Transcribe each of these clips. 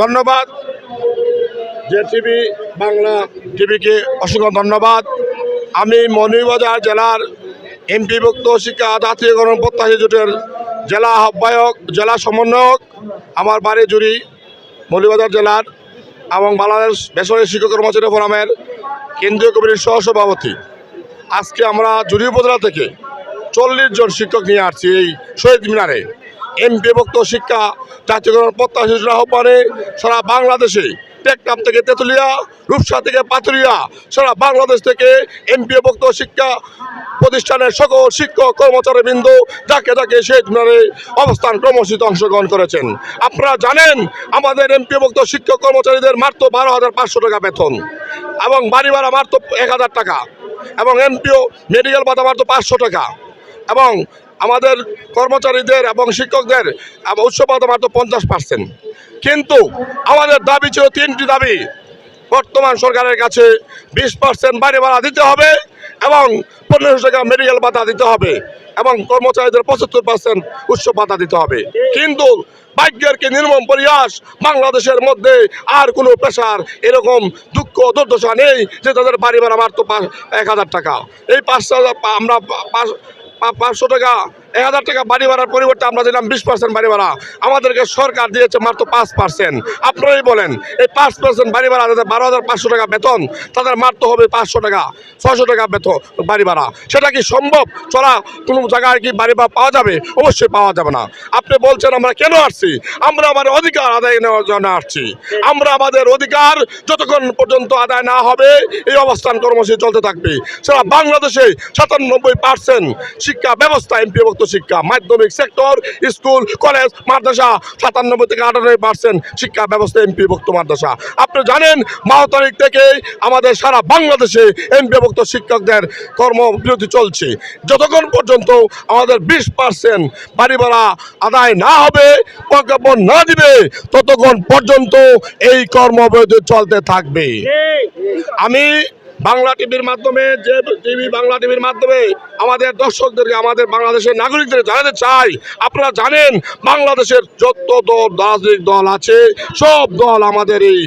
ধন্যবাদ। যে টিভি বাংলা টিভিকে অসংখ্য ধন্যবাদ। আমি মৌলভীবাজার জেলার এমপিভুক্ত শিক্ষা জাতীয়করণ প্রত্যাশী জোটের জেলা আহ্বায়ক, জেলা সমন্বয়ক, আমার বাড়ি জুড়ি মৌলভীবাজার জেলার এবং বাংলাদেশ বেসরকারি শিক্ষক কর্মচারী ফোরামের কেন্দ্রীয় কমিটির সহসভাপতি। আজকে আমরা জুড়ি উপজেলা থেকে চল্লিশ জন শিক্ষক নিয়ে আসছি এই শহীদ মিনারে। এমপিভুক্ত শিক্ষা জাতীয়করণ প্রত্যাশী জোটের আহ্বানে সারা বাংলাদেশে টেকনাম থেকে তেঁতুলিয়া, রূপসা থেকে পাতুরিয়া সারা বাংলাদেশ থেকে এমপিভুক্ত শিক্ষা প্রতিষ্ঠানের সকল শিক্ষক, কর্মচারী বিন্দু যাকে যাকে শহীদ মিনারে অবস্থান কর্মসূচিত অংশগ্রহণ করেছেন। আপনারা জানেন, আমাদের এমপিভুক্ত শিক্ষক কর্মচারীদের মাত্র বারো হাজার পাঁচশো টাকা বেতন এবং বাড়ি ভাড়া মাত্র এক হাজার টাকা এবং এমপিও মেডিকেল ভাতা মাত্র পাঁচশো টাকা এবং আমাদের কর্মচারীদের এবং শিক্ষকদের উৎসব ভাতা মাত্র পঞ্চাশ পার্সেন্ট কিন্তু আমাদের দাবি ছিল তিনটি দাবি। বর্তমান সরকারের কাছে বিশ পার্সেন্ট বাড়ি ভাড়া দিতে হবে এবং পনেরোশো টাকা মেডিকেল ভাতা দিতে হবে এবং কর্মচারীদের পঁচাত্তর পার্সেন্ট উৎসব ভাতা দিতে হবে। কিন্তু ভাগ্যের কি নির্মম পরিহাস? বাংলাদেশের মধ্যে আর কোনো পেশার এরকম দুঃখ দুর্দশা নেই যে তাদের বাড়ি ভাড়া পাঁচ- এক হাজার টাকা। এই আমরা পাঁচ- পা- পাঁচশো টাকা। এক হাজার টাকা বাড়ি ভাড়ার পরিবর্তে আমরা দিলাম বিশ পার্সেন্ট বাড়ি ভাড়া। আমাদেরকে সরকার দিয়েছে মাত্র পাঁচ পার্সেন্ট আপনারাই বলেন, এই পাঁচ পার্সেন্ট বাড়ি ভাড়া যাদের বারো হাজার পাঁচশো টাকা বেতন, তাদের মারতে হবে পাঁচশো টাকা ছশো টাকা বেতন, বাড়ি ভাড়া। সেটা কি সম্ভব? চলা, কোনো জায়গায় কি বাড়ি ভাড়া পাওয়া যাবে? অবশ্যই পাওয়া যাবে না। আপনি বলছেন আমরা কেন আসছি? আমরা আমাদের অধিকার আদায় নেওয়ার জন্য আসছি। আমরা আমাদের অধিকার যতক্ষণ পর্যন্ত আদায় না হবে, এই অবস্থান কর্মসূচি চলতে থাকবে। সারা বাংলাদেশে সাতানব্বই পার্সেন্ট শিক্ষা ব্যবস্থা এমপিভুক্ত শিক্ষা মাধ্যমিক সেক্টর স্কুল কলেজ মাদ্রাসা সাতানব্বই থেকে আটানব্বই পার্সেন্ট শিক্ষা ব্যবস্থা এমপিভুক্ত মাদ্রাসা। আপনি জানেন বারো তারিখ থেকে আমাদের সারা বাংলাদেশে এমপি এমপিভুক্ত শিক্ষকদের কর্মবিরতি চলছে। যতক্ষণ পর্যন্ত আমাদের বিশ পার্সেন্ট বাড়ি ভাড়া আদায় না হবে প্রজ্ঞাপন না দিবে ততক্ষণ পর্যন্ত এই কর্মবিরতি চলতে থাকবে। আমি বাংলা টিভির মাধ্যমে, যে টিভি বাংলা টিভির মাধ্যমে আমাদের দর্শকদেরকে, আমাদের বাংলাদেশের নাগরিকদের জানাতে চাই। আপনারা জানেন, বাংলাদেশের যত দল, রাজনৈতিক দল আছে, সব দল আমাদের এই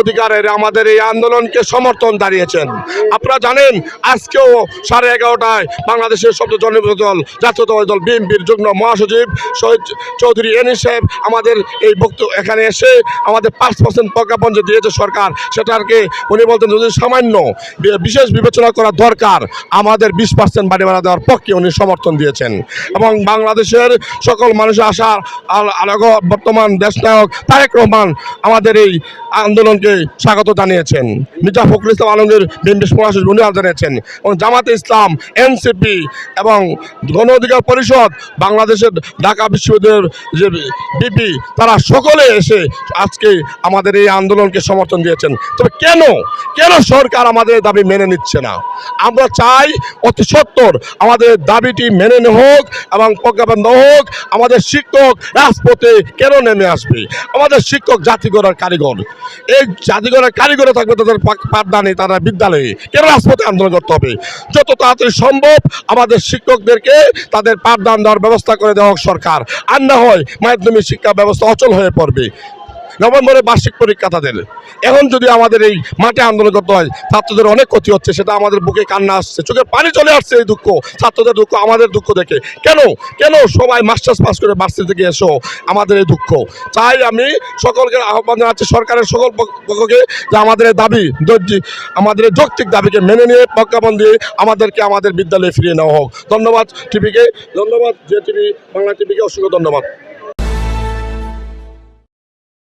অধিকারের, আমাদের এই আন্দোলনকে সমর্থন দাঁড়িয়েছেন আপনারা জানেন, আজকেও সাড়ে এগারোটায় বাংলাদেশের সবচেয়ে জনপ্রিয় দল, জাতীয়তাবাদী দল বিএনপির যুগ্ম মহাসচিব শহীদ চৌধুরী এনি সাহেব আমাদের এই বক্তব্য এখানে এসে আমাদের পাঁচ পার্সেন্ট প্রজ্ঞাপন যে দিয়েছে সরকার, সেটাকে উনি বলতেন যদি সামান্য বিশেষ বিবেচনা করা দরকার। আমাদের বিশ পার্সেন্ট বাড়ি ভাড়া দেওয়ার পক্ষে উনি সমর্থন দিয়েছেন। এবং বাংলাদেশের সকল মানুষের আশা বর্তমান দেশনায়ক তারেক রহমান আমাদের এই আন্দোলনকে স্বাগত জানিয়েছেন। মির্জা ফখরুল ইসলাম আলমগীর বিএনপি উনি জানিয়েছেন। এবং জামাতে ইসলাম, এনসিপি এবং গণ অধিকার পরিষদ, বাংলাদেশের ঢাকা বিশ্ববিদ্যালয়ের যে বিপি, তারা সকলে এসে আজকে আমাদের এই আন্দোলনকে সমর্থন দিয়েছেন। তবে কেন? কেন সরকার আমাদের দাবি মেনে নিচ্ছে না। আমরা চাই অতি সত্তর আমাদের দাবিটি মেনে হোক এবং প্রজ্ঞাপন হোক। আমাদের শিক্ষক রাজপথে কেন নেমে আসবে? আমাদের শিক্ষক জাতি গড়ার কারিগর। এই জাতি গড়ার কারিগরে থাকবে তাদের পাঠদানে, তারা বিদ্যালয়ে। কেন রাজপথে আন্দোলন করতে হবে? যত তাড়াতাড়ি সম্ভব আমাদের শিক্ষকদেরকে তাদের পাঠদান দেওয়ার ব্যবস্থা করে দেওয়া হোক সরকার। আর না হয় মাধ্যমিক শিক্ষা ব্যবস্থা অচল হয়ে পড়বে। নভেম্বরে বার্ষিক পরীক্ষা তাদের এখন যদি আমাদের এই মাঠে আন্দোলন করতে হয়, ছাত্রদের অনেক ক্ষতি হচ্ছে, সেটা আমাদের বুকে কান্না আসছে, চোখে পানি চলে আসছে এই দুঃখ। ছাত্রদের দুঃখ, আমাদের দুঃখ দেখে। কেন? কেন সবাই মাস্টার্স পাস করে ভার্সিটি থেকে এসো? আমাদের এই দুঃখ। তাই আমি সকলকে আহ্বান জানাচ্ছি, সরকারের সকল পক্ষকে, যে আমাদের দাবি আমাদের যৌক্তিক দাবিকে মেনে নিয়ে প্রজ্ঞাপন দিয়ে আমাদেরকে আমাদের বিদ্যালয়ে ফিরিয়ে নেওয়া হোক। ধন্যবাদ টিভিকে, ধন্যবাদ যে টিভি, বাংলা টিভিকে অসংখ্য ধন্যবাদ।